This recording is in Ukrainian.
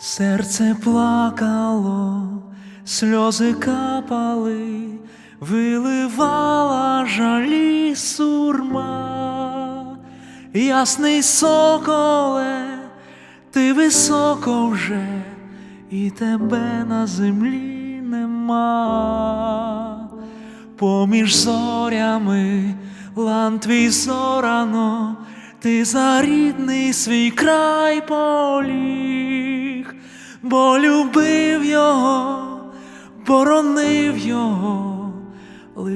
Серце плакало, сльози капали, виливала жалі сурма, ясний соколе, ти високо вже, і тебе на землі нема. Поміж зорями лан твій зорано, ти за рідний свій край поліг, бо любив його, боронив його,